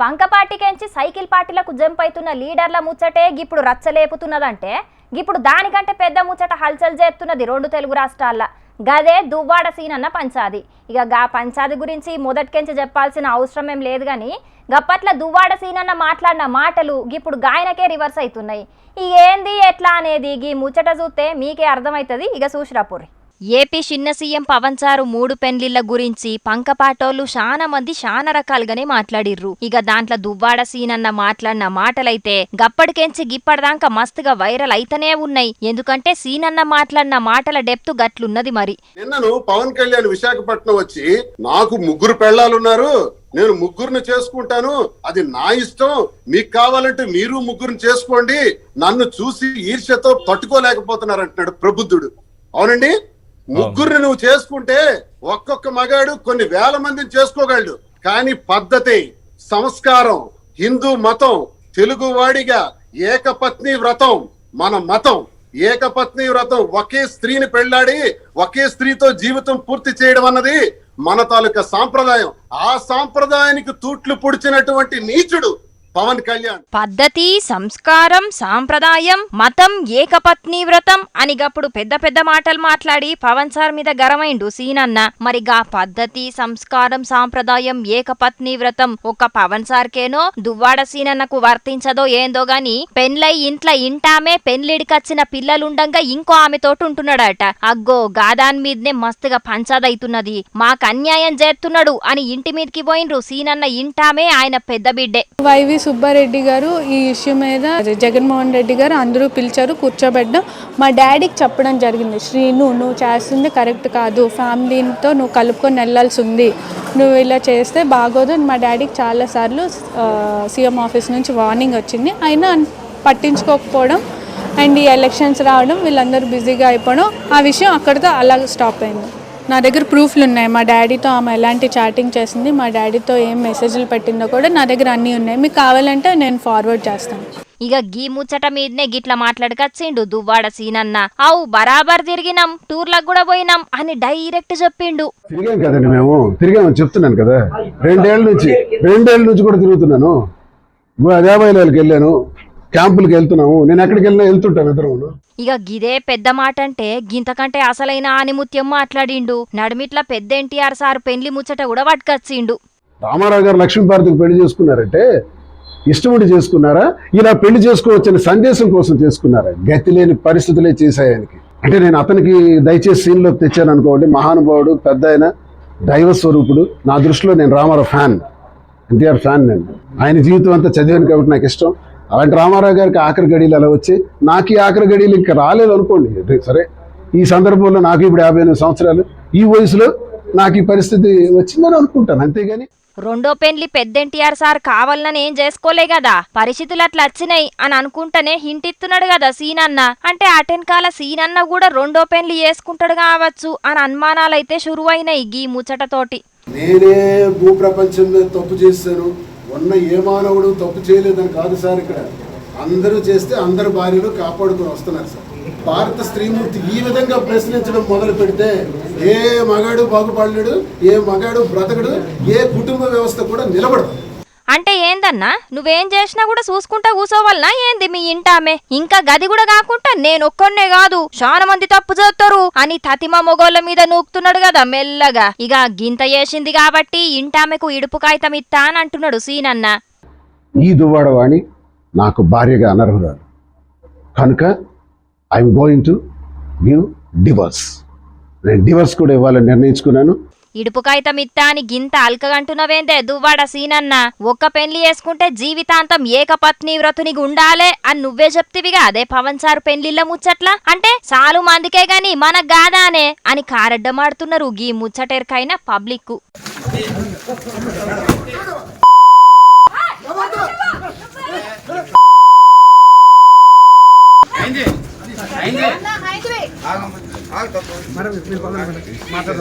పంక పార్టీకెంచి cycle పార్టీలకు jump అవుతున్న లీడర్ల ముచ్చటే ఇప్పుడు రచ్చలేపుతున్నదంటే ఇప్పుడు దానికంటే పెద్ద ముచ్చట హల్చల్ చేస్తున్నది రెండు తెలుగు రాష్ట్రాల్లో. గదే దువ్వాడ సీనన్న పంచాది. ఇక గా పంచాది గురించి మొదటికెంచి చెప్పాల్సిన అవసరం ఏం లేదు కానీ గప్పట్ల దువ్వాడ సీనన్న మాట్లాడిన మాటలు ఇప్పుడు గాయనకే రివర్స్ అవుతున్నాయి ఏంది ఎట్లా అనేది గీ ముచ్చట చూస్తే మీకే అర్థమవుతుంది ఇక చూసిరాపురి ఏపీ చిన్న సీఎం పవన్ సారు మూడు పెండ్లిళ్ళ గురించి పంకపాటోళ్ళు చాలా మంది చానా రకాలుగానే మాట్లాడిర్రు. ఇక దాంట్లో దువ్వాడ సీనన్న మాట్లాడిన మాటలైతే గప్పటికెంచి గిప్పటిదాకా మస్తుగా వైరల్ అయితేనే ఉన్నాయి. ఎందుకంటే సీనన్న మాట్లాడిన మాటల డెప్త్ గట్లున్నది మరి. నిన్నను పవన్ కళ్యాణ్ విశాఖపట్నం వచ్చి నాకు ముగ్గురు పెళ్ళాలున్నారు నేను ముగ్గురిని చేసుకుంటాను. అది నా ఇష్టం. మీకు కావాలంటే మీరు ముగ్గురిని చేసుకోండి. నన్ను చూసి ఈర్ష్యతో తట్టుకోలేకపోతున్నారు అంటున్నాడు ప్రబుద్ధుడు. అవునండి? ముగ్గురిని నువ్వు చేసుకుంటే ఒక్కొక్క మగాడు కొన్ని వేల మందిని చేసుకోగలడు. కానీ పద్ధతి సంస్కారం హిందూ మతం తెలుగు వాడిగా ఏకపత్ని వ్రతం మన మతం. ఏకపత్ని వ్రతం ఒకే స్త్రీని పెళ్ళాడి ఒకే స్త్రీతో జీవితం పూర్తి చేయడం అన్నది మన తాలూకా సాంప్రదాయం. ఆ సాంప్రదాయానికి తూట్లు పొడిచినటువంటి నీచుడు పవన్ కళ్యాణ్. పద్ధతి సంస్కారం సాంప్రదాయం మతం ఏకపత్ని వ్రతం అని గప్పుడు పెద్ద పెద్ద మాటలు మాట్లాడి పవన్ సార్ మీద గరమైండు సీనన్న. మరి గా పద్ధతి సంస్కారం సాంప్రదాయం ఏకపత్ని వ్రతం ఒక పవన్ సార్కేనో దువ్వాడ సీనన్నకు వర్తించదో ఏందో గాని పెన్లై ఇంట్ల ఇంటామే పెన్లిడికచ్చిన పిల్లలుండంగా ఇంకో ఆమెతోటి ఉంటున్నాడట అగ్గో గాదాన్ మీదనే మస్తుగా పంచాదైతున్నది. మాకు అన్యాయం చేస్తున్నాడు అని ఇంటి మీదకి పోయిండ్రు సీనన్న ఇంటామే ఆయన పెద్ద బిడ్డే. వైవి సుబ్బారెడ్డి గారు ఈ ఇష్యూ మీద జగన్మోహన్ రెడ్డి గారు అందరూ పిలిచారు కూర్చోబెట్టడం మా డాడీకి చెప్పడం జరిగింది శ్రీను నువ్వు చేస్తుంది కరెక్ట్ కాదు. ఫ్యామిలీతో నువ్వు కలుపుకొని వెళ్ళాల్సి ఉంది నువ్వు ఇలా చేస్తే బాగోదు. అని మా డాడీకి చాలాసార్లు సీఎం ఆఫీస్ నుంచి వార్నింగ్ వచ్చింది. అయినా పట్టించుకోకపోవడం అండ్ ఈ ఎలక్షన్స్ రావడం వీళ్ళందరూ బిజీగా అయిపోవడం ఆ విషయం అక్కడితో అలా స్టాప్ అయింది. నా దగ్గర ప్రూఫ్లు ఉన్నాయి మా డాడీతో ఆమె ఎలాంటి చాటింగ్ చేసింది మా డాడీతో ఏం మెసేజ్లు పెట్టిందో కూడా నా దగ్గర అన్నీ ఉన్నాయి. మీకు కావాలంటే నేను ఫార్వర్డ్ చేస్తాను. ఇక గీ ముచ్చట మీదనే గిట్ల మాట్లాడకచ్చిండు దువ్వాడ సీనన్న. అవు బరాబర్ తిరిగినాం టూర్లకు కూడా పోయినాం అని డైరెక్ట్ చెప్పిండు. తిరిగాం కదండి మేము. తిరిగామని చెప్తున్నాను కదా. రెండేళ్ళ నుంచి రెండేళ్ళ నుంచి కూడా తిరుగుతున్నాను. దేవాలయాలకు వెళ్ళాను. క్యాంపులకు వెళ్తున్నాము. నేను ఎక్కడికి వెళ్ళినా వెళ్తుంటాను ఇద్దరు ఇక గిదే పెద్ద మాట అంటే గింతకంటే అసలైన ఆనిముత్యం మాట్లాడిండు. నడిమిట్ల పెద్ద ఎన్టీఆర్ సార్ పెండ్లి ముచ్చట కూడా పట్టుకచ్చిండు. రామారావు గారు లక్ష్మీభారతికి పెళ్ళి చేసుకున్నారంటే ఇష్టముడి చేసుకున్నారా? ఇలా పెళ్ళి చేసుకోవచ్చని సందేశం కోసం చేసుకున్నారా? గతి లేని పరిస్థితులే చేశాయి ఆయనకి. అంటే నేను అతనికి దయచేసి సీన్లోకి తెచ్చాను అనుకోండి. మహానుభావుడు పెద్ద ఆయన దైవ స్వరూపుడు. నా దృష్టిలో నేను రామారావు ఫ్యాన్. ఎన్టీఆర్ ఫ్యాన్ నేను. ఆయన జీవితం అంతా చదివాను కాబట్టి నాకు ఇష్టం. అలాంటి రామారావు గారికి ఆఖరి గడియలు అలా వచ్చి నాకు ఈ ఆఖరి గడియలు ఇంకా రాలేదు అనుకోండి. సరే. ఈ సందర్భంలో నాకు ఇప్పుడు యాభై ఎనిమిది సంవత్సరాలు. ఈ వయసులో నాకు ఈ పరిస్థితి వచ్చిందని అనుకుంటాను. అంతేగాని రెండో పెండ్లి పెద్ద ఎన్టీఆర్ సార్ కావాలని ఏం చేసుకోలే కదా పరిస్థితులు అట్లా వచ్చినాయి అని అనుకుంటేనే హింట్ ఇస్తున్నాడు కదా సీనన్న. అంటే అటెన్కాల సీనన్న కూడా రెండో పెండ్లి చేసుకుంటాడు కావచ్చు అని అనుమానాలైతే షురువైనాయి గీ ముచ్చటతోటి. నేనే భూప్రపంచం మీద తప్పు చేశాను. ఉన్న ఏ మానవుడు తప్పు చేయలేదని కాదు సార్ ఇక్కడ. అందరూ చేస్తే అందరు భార్యలు కాపాడుకొని వస్తున్నారు సార్. భారత స్త్రీమూర్తి ఈ విధంగా ప్రశ్నించడం మొదలు పెడితే ఏ మగాడు బాగుపడలేడు ఏ మగాడు బ్రతకడు ఏ కుటుంబ వ్యవస్థ కూడా నిలబడదు. అంటే ఏందన్నా నువ్వేం చేసినా కూడా చూసుకుంటా కూసోవాలనా ఏంది మీ ఇంటామె? ఇంకా గది కూడా కాకుండా నేను ఒక్కనే కాదు చాలా మంది తప్పు చేస్తారు అని తతిమ మొగోళ్ళ మీద నూకుతున్నాడు కదా మెల్లగా. ఇక గింత చేసింది కాబట్టి ఇంటామెకు ఇడుపు కాగితం ఇత్తా అని అంటున్నాడు సీనన్న. ఈ దువ్వాడవాణి నాకు భార్యగా అనర్హురాలు. కనుక I'm going to give divorce. నేను డివర్స్ కూడా ఇవ్వాలని నిర్ణయించుకున్నాను. ఇడుపు కాగితం ఇత్తా అని గింత అల్కగంటున్నవేందే దువ్వాడ సీనన్న? ఒక్క పెళ్ళి చేసుకుంటే జీవితాంతం ఏకపత్ని వ్రతునికి ఉండాలే అని నువ్వే చెప్తివిగా? అదే పవన్ సార్ పెళ్ళిళ్ళ ముచ్చట్ల? అంటే చాలు మందికే గాని మనకు గాదానే అని కారడ్డమాడుతున్నారు గీ ముచ్చటెరకైన పబ్లిక్ మాకు?